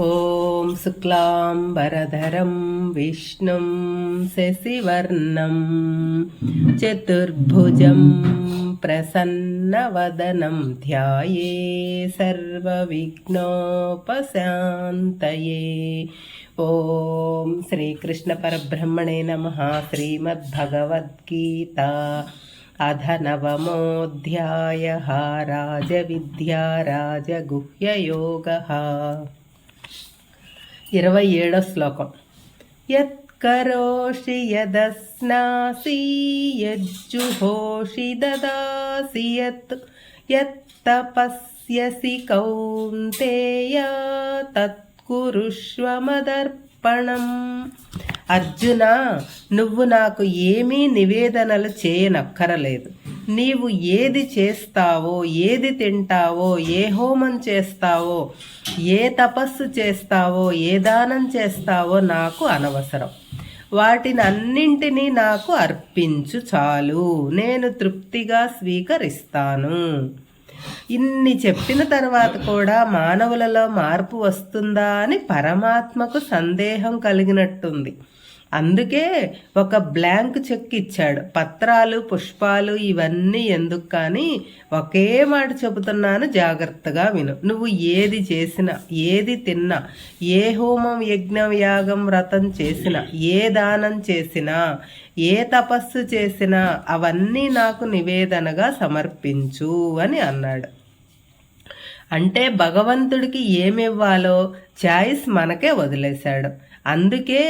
ॐ शुक्लाम्बरधरं विष्णुं शशिवर्णं चतुर्भुजं प्रसन्नवदनं ध्याये सर्वविघ्नोपशान्तये। ॐ श्रीकृष्णपरब्रह्मणे नमः, श्रीमद्भगवद्गीता। अध नवमोऽध्यायः, राजविद्या, राजगुह्ययोगः। ఇరవై ఏడో శ్లోకం. యత్కరోషి యదస్నాసి యజ్జుహోషి దదాసి యత్. యత్తపస్యసి కౌంతేయ తత్కురుష్వ మదర్పణం అర్జున నువ్వు నాకు ఏమీ నివేదనలు చేయనక్కరలేదు. నీవు ఏది చేస్తావో ఏది తింటావో ఏ హోమం చేస్తావో ఏ తపస్సు చేస్తావో ఏ దానం చేస్తావో నాకు అనవసరం. వాటిని అన్నింటినీ నాకు అర్పించు చాలు. నేను తృప్తిగా స్వీకరిస్తాను. ఇన్ని చెప్పిన తర్వాత కూడా మానవులలో మార్పు వస్తుందా అని పరమాత్మకు సందేహం కలిగినట్టుంది. అందుకే ఒక బ్లాంక్ చెక్ ఇచ్చాడు. పత్రాలు పుష్పాలు ఇవన్నీ ఎందుకు కానీ ఒకే మాట చెబుతున్నాను జాగ్రత్తగా విను. నువ్వు ఏది చేసినా ఏది తిన్నా ఏ హోమం యజ్ఞం యాగం వ్రతం చేసినా ఏ దానం చేసినా ఏ తపస్సు చేసినా అవన్నీ నాకు నివేదనగా సమర్పించు అని అన్నాడు. అంటే భగవంతుడికి ఏమివ్వాలో చాయిస్ మనకే వదిలేశాడు. అందుకే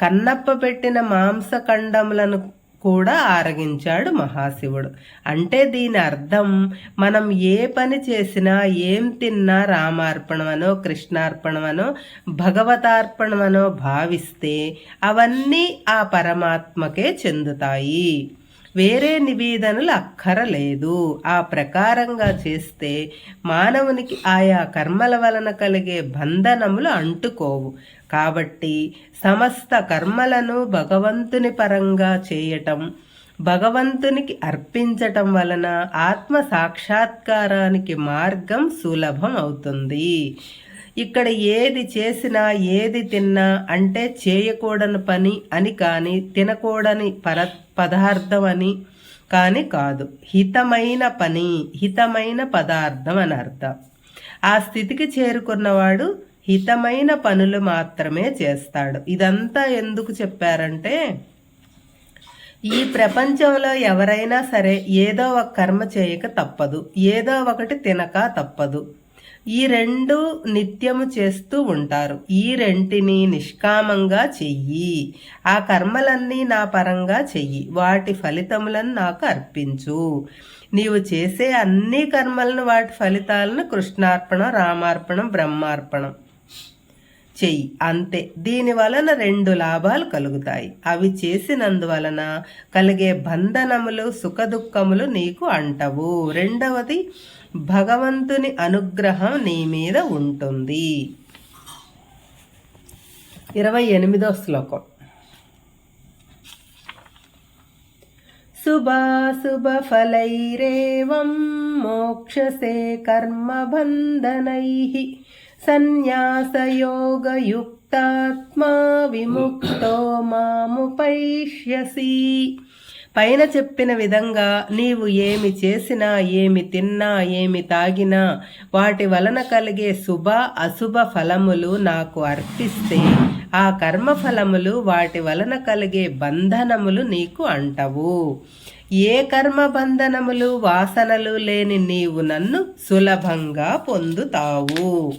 కన్నప్ప పెట్టిన మాంసఖండములను కూడా ఆరగించాడు మహాశివుడు. అంటే దీని అర్థం మనం ఏ పని చేసినా ఏం తిన్నా రామార్పణమనో కృష్ణార్పణమనో భగవతార్పణమనో భావిస్తే అవన్నీ ఆ పరమాత్మకే చెందుతాయి. వేరే నివేదనలు అక్కరలేదు. ఆ ప్రకారంగా చేస్తే మానవునికి ఆయా కర్మల వలన కలిగే బంధనములు అంటుకోవు. కాబట్టి సమస్త కర్మలను భగవంతుని పరంగా చేయటం భగవంతునికి అర్పించటం వలన ఆత్మ సాక్షాత్కారానికి మార్గం సులభం అవుతుంది. ఇక్కడ ఏది చేసినా ఏది తిన్నా అంటే చేయకూడని పని అని కానీ తినకూడని పర పదార్థం అని కానీ కాదు. హితమైన పని హితమైన పదార్థం అని అర్థం. ఆ స్థితికి చేరుకున్నవాడు హితమైన పనులు మాత్రమే చేస్తాడు. ఇదంతా ఎందుకు చెప్పారంటే ఈ ప్రపంచంలో ఎవరైనా సరే ఏదో ఒక కర్మ చేయక తప్పదు. ఏదో ఒకటి తినక తప్పదు. ఈ రెండు నిత్యము చేస్తూ ఉంటారు. ఈ రెంటిని నిష్కామంగా చెయ్యి. ఆ కర్మలన్నీ నా పరంగా చెయ్యి. వాటి ఫలితములను నాకు అర్పించు. నీవు చేసే అన్ని కర్మలను వాటి ఫలితాలను కృష్ణార్పణం రామార్పణం బ్రహ్మార్పణం. చెయ్యి. అంతే. దీని వలన రెండు లాభాలు కలుగుతాయి. అవి చేసినందువలన కలిగే బంధనములు సుఖదుఖములు నీకు అంటవు. రెండవది భగవంతుని అనుగ్రహం నీ మీద ఉంటుంది. ఇరవై ఎనిమిదో శ్లోకం. శుభాశుభఫలైరేవం మోక్షసే కర్మబంధనైः. సన్యాసయోగయుక్తాత్మా విముక్తో మాముపైష్యసి. పైన చెప్పిన విధంగా నీవు ఏమి చేసినా ఏమి తిన్నా ఏమి తాగినా వాటి వలన కలిగే శుభ అశుభ ఫలములు నాకు అర్పిస్తే ఆ కర్మ ఫలములు వాటి వలన కలిగే బంధనములు నీకు అంటవు. ఏ కర్మ బంధనములు వాసనలు లేని నీవు నన్ను సులభంగా పొందుతావు.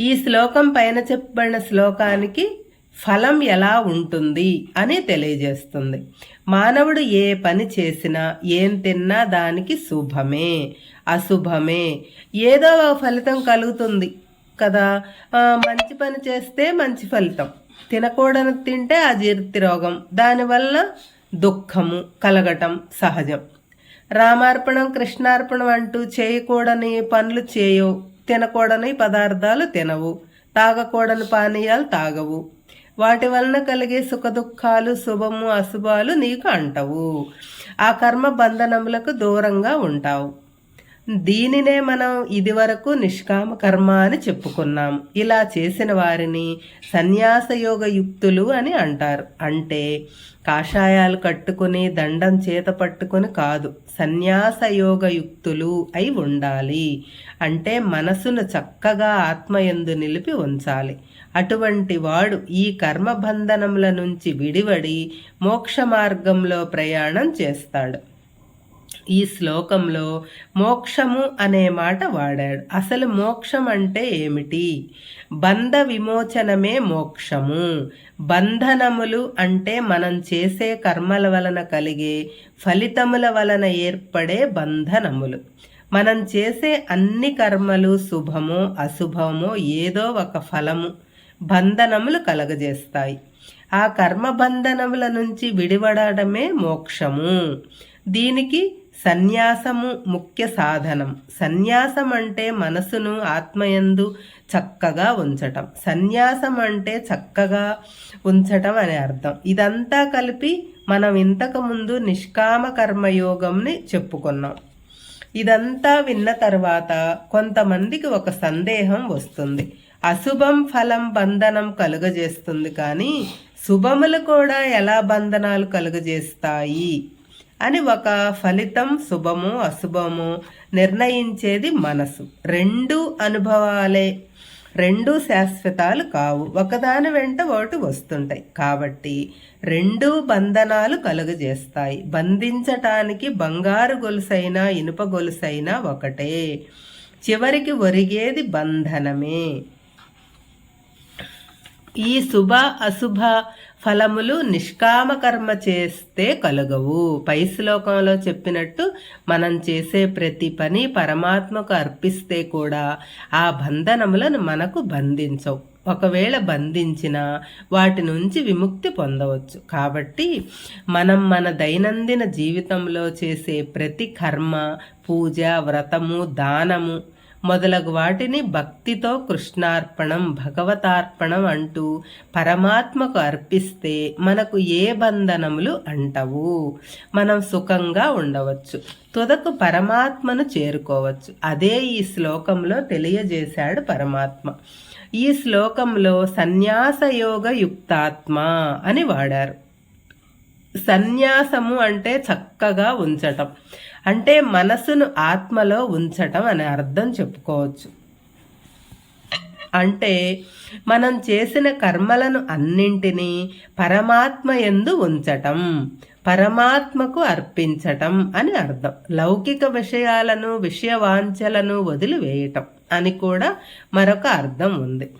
ఈ శ్లోకం పైన చెప్పబడిన శ్లోకానికి ఫలం ఎలా ఉంటుంది అని తెలియజేస్తుంది. మానవుడు ఏ పని చేసినా ఏం తిన్నా దానికి శుభమే అశుభమే. ఏదో ఫలితం కలుగుతుంది కదా. మంచి పని చేస్తే మంచి ఫలితం. తినకూడని తింటే అజీర్తి రోగం. దానివల్ల దుఃఖము కలగటం సహజం. రామార్పణం కృష్ణార్పణం అంటూ చేయకూడని పనులు చేయవు. తినకూడని పదార్థాలు తినవు తాగకూడని పానీయాలు తాగవు. వాటి వలన కలిగే సుఖదుఖాలు శుభము అశుభాలు నీకు అంటవు. ఆ కర్మ బంధనములకు దూరంగా ఉంటావు. దీనినే మనం ఇదివరకు నిష్కామ కర్మ అని చెప్పుకున్నాం. ఇలా చేసిన వారిని సన్యాసయోగ యుక్తులు అని అంటారు. అంటే కాషాయాలు కట్టుకుని దండం చేత పట్టుకుని కాదు సన్యాసయోగ యుక్తులు అయి ఉండాలి. అంటే మనసును చక్కగా ఆత్మయందు నిలిపి ఉంచాలి. అటువంటి వాడు ఈ కర్మబంధనముల నుంచి విడివడి మోక్ష మార్గంలో ప్రయాణం చేస్తాడు. ఈ శ్లోకంలో మోక్షము అనే మాట వాడాడు. అసలు మోక్షం అంటే ఏమిటి? బంధ విమోచనమే మోక్షము. బంధనములు అంటే మనం చేసే కర్మల వలన కలిగే ఫలితముల వలన ఏర్పడే బంధనములు. మనం చేసే అన్ని కర్మలు శుభమో అశుభమో ఏదో ఒక ఫలము బంధనములు కలగజేస్తాయి. ఆ కర్మబంధనముల నుంచి విడిపడమే మోక్షము. దీనికి సన్యాసము ముఖ్య సాధనం. సన్యాసం అంటే మనసును ఆత్మయందు చక్కగా ఉంచటం. సన్యాసం అంటే చక్కగా ఉంచటం అనే అర్థం. ఇదంతా కలిపి మనం ఇంతకుముందు నిష్కామ కర్మయోగంని చెప్పుకున్నాం. ఇదంతా విన్న తర్వాత కొంతమందికి ఒక సందేహం వస్తుంది. అశుభం ఫలం బంధనం కలుగజేస్తుంది కానీ శుభములు కూడా ఎలా బంధనాలు కలుగజేస్తాయి? అని ఒక ఫలితం శుభము అశుభము నిర్ణయించేది మనసు. రెండు అనుభవాలే రెండు శాశ్వతాలు కావు. ఒకదాని వెంట ఒకటి వస్తుంటాయి. కాబట్టి రెండు బంధనాలు కలుగజేస్తాయి. బంధించటానికి బంగారు గొలుసైనా ఇనుప గొలుసైనా ఒకటే. చివరికి ఒరిగేది బంధనమే. ఈ శుభ అశుభ ఫలములు నిష్కామ కర్మ చేస్తే కలుగవు. పై శ్లోకంలో చెప్పినట్టు మనం చేసే ప్రతి పని పరమాత్మకు అర్పిస్తే కూడా ఆ బంధనములను మనకు బంధించవు. ఒకవేళ బంధించిన వాటి నుంచి విముక్తి పొందవచ్చు. కాబట్టి మనం మన దైనందిన జీవితంలో చేసే ప్రతి కర్మ పూజ వ్రతము దానము మొదలగు వాటిని భక్తితో కృష్ణార్పణం భగవతార్పణం అంటూ పరమాత్మకు అర్పిస్తే మనకు ఏ బంధనములు అంటవు. మనం సుఖంగా ఉండవచ్చు. తుదకు పరమాత్మను చేరుకోవచ్చు. అదే ఈ శ్లోకంలో తెలియజేశాడు పరమాత్మ. ఈ శ్లోకంలో సన్యాసయోగ యుక్తాత్మ అని వాడారు. సన్యాసము అంటే చక్కగా ఉంచటం. అంటే మనసును ఆత్మలో ఉంచటం అనే అర్థం చెప్పుకోవచ్చు. అంటే మనం చేసిన కర్మలను అన్నింటినీ పరమాత్మ ఎందు ఉంచటం పరమాత్మకు అర్పించటం అని అర్థం. లౌకిక విషయాలను విషయవాంఛలను వదిలివేయటం అని కూడా మరొక అర్థం ఉంది.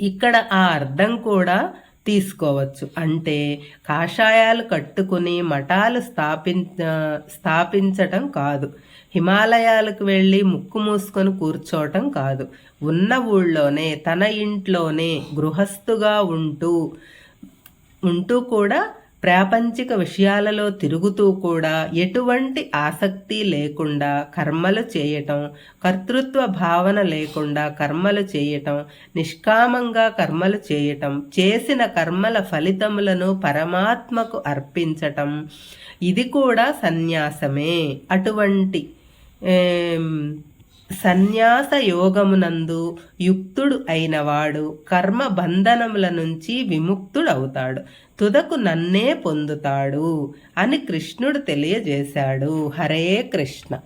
ఇక్కడ ఆ అర్థం కూడా తీసుకోవచ్చు. అంటే కాషాయాలు కట్టుకుని మఠాలు స్థాపించ స్థాపించటం కాదు. హిమాలయాలకు వెళ్ళి ముక్కు మూసుకొని కూర్చోవటం కాదు. ఉన్న ఊళ్ళోనే తన ఇంట్లోనే గృహస్థుగా ఉంటూ ఉంటూ కూడా ప్రాపంచిక విషయాలలో తిరుగుతూ కూడా ఎటువంటి ఆసక్తి లేకుండా కర్మలు చేయటం కర్తృత్వ భావన లేకుండా కర్మలు చేయటం నిష్కామంగా కర్మలు చేయటం చేసిన కర్మల ఫలితములను పరమాత్మకు అర్పించటం ఇది కూడా సన్యాసమే. అటువంటి సన్యాస యోగమునందు యుక్తుడు అయినవాడు కర్మ బంధనముల నుంచి విముక్తుడవుతాడు. తుదకు నన్నే పొందుతాడు అని కృష్ణుడు తెలియజేశాడు. హరే కృష్ణ.